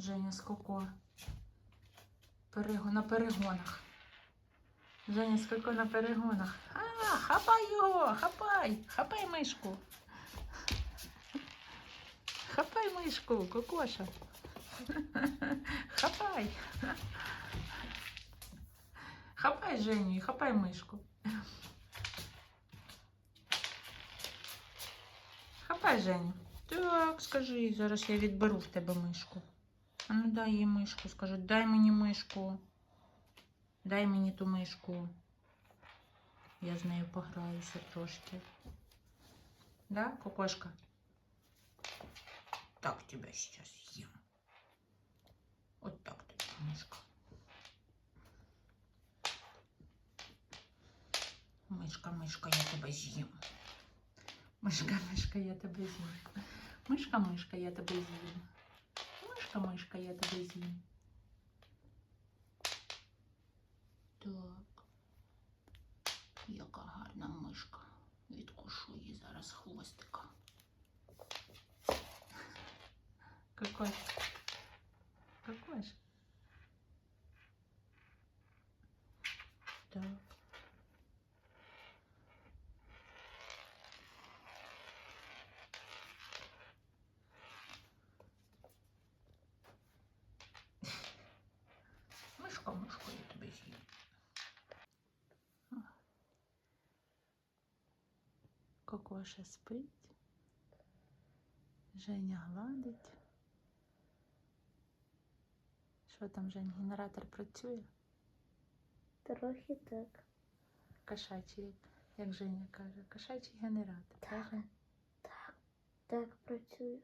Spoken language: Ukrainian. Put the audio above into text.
Женя з Коко. Перего... На перегонах. Женя з Коко на перегонах. А, хапай його! Хапай! Хапай мишку! Хапай мишку, Кокоша! Хапай! Хапай Женю і хапай мишку. Хапай Женю. Так, скажи, зараз я відберу в тебе мишку. А ну дай їй мишку, скажи, дай мені мишку. Дай мені ту мишку. Я з нею пограюся трошки. Да, кокошка? Так тебя сейчас съем. Вот так тобі мишка. Мишка, мишка, я тебе з'їм. Мишка, мишка, я тебе з'їм. Мишка, мишка, я тебе з'їм. Мишка, мишка, я тебе з'їм. Так. Яка гарна мишка. Відкушу її зараз хвостика. Какой? Какой же? Так. Кокоша спить. Женя гладить. Що там, Жень, генератор працює? Трохи так. Кошачий, як Женя каже, кошачий генератор. Так. так, Так працює.